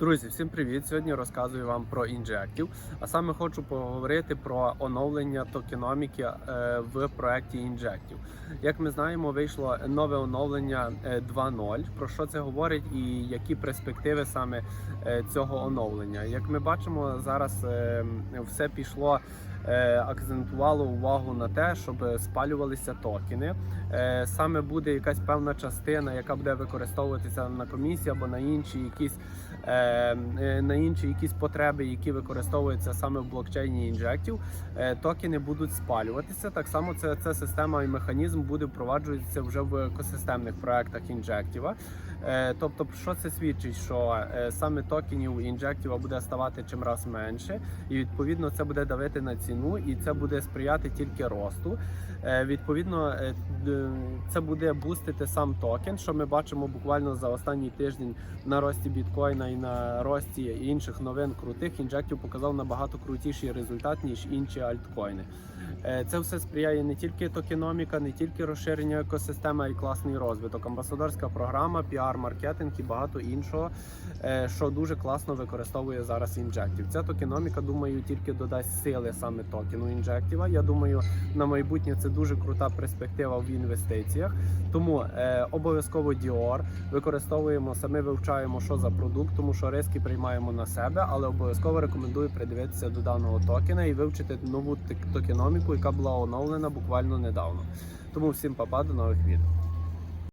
Друзі, всім привіт! Сьогодні розказую вам про інжектів. а саме хочу поговорити про оновлення токеноміки е, в проєкті інжектів. Як ми знаємо, вийшло нове оновлення е, 2.0. Про що це говорить і які перспективи саме е, цього оновлення? Як ми бачимо, зараз е, все пішло. Е, Акцентувало увагу на те, щоб спалювалися токени. Е, Саме буде якась певна частина, яка буде використовуватися на комісії або на інші якісь е, на інші якісь потреби, які використовуються саме в блокчейні е, токени будуть спалюватися. Так само це, ця система і механізм буде впроваджуватися вже в екосистемних проектах Injective. Е, Тобто, що це свідчить, що е, саме токенів Injective буде ставати чим раз менше, і відповідно це буде давити на ціну, і це буде сприяти тільки росту. Е, Відповідно, це буде бустити сам токен, що ми бачимо буквально за останній тиждень на рості біткоїна і на рості інших новин крутих. Injective показав набагато крутіший результат ніж інші альткоїни. Це все сприяє не тільки токеноміка, не тільки розширення екосистеми, а й класний розвиток. Амбасадорська програма, піар-маркетинг і багато іншого, е, що дуже класно використовує зараз Injective. Ця токеноміка, думаю, тільки додасть сили саме токену Injective. Я думаю, на майбутнє це дуже крута перспектива в інвестиціях. Тому е, обов'язково Dior використовуємо, самі вивчаємо, що за продукт, тому що риски приймаємо на себе, але обов'язково рекомендую придивитися до даного токена і вивчити нову токеноміку, яка була оновлена буквально недавно. Тому всім папа, до нових відео.